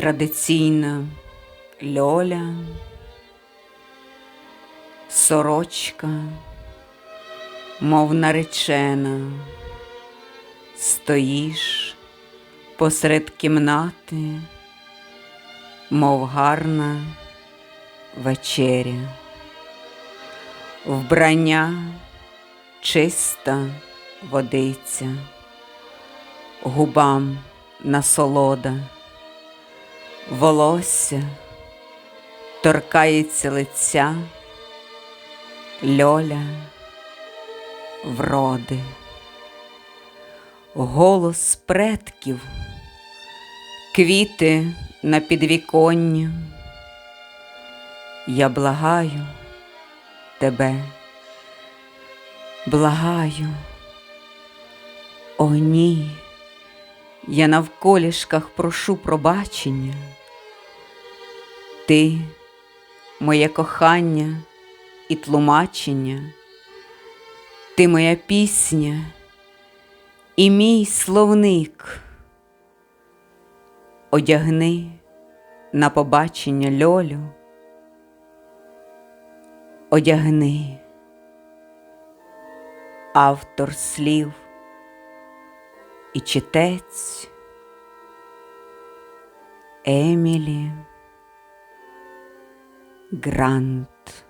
традиційна льоля, сорочка, мов наречена, стоїш посеред кімнати, мов гарна вечеря, вбрання чиста водиця, губам насолода, волосся торкається лиця, льоля вроди, голос предків, квіти на підвіконні. Я благаю тебе, благаю, о ні, я навколішках прошу пробачення. Ти, моє кохання і тлумачення, ти моя пісня і мій словник. Одягни на побачення льолю, одягни автор слів і читець Емілі Grant.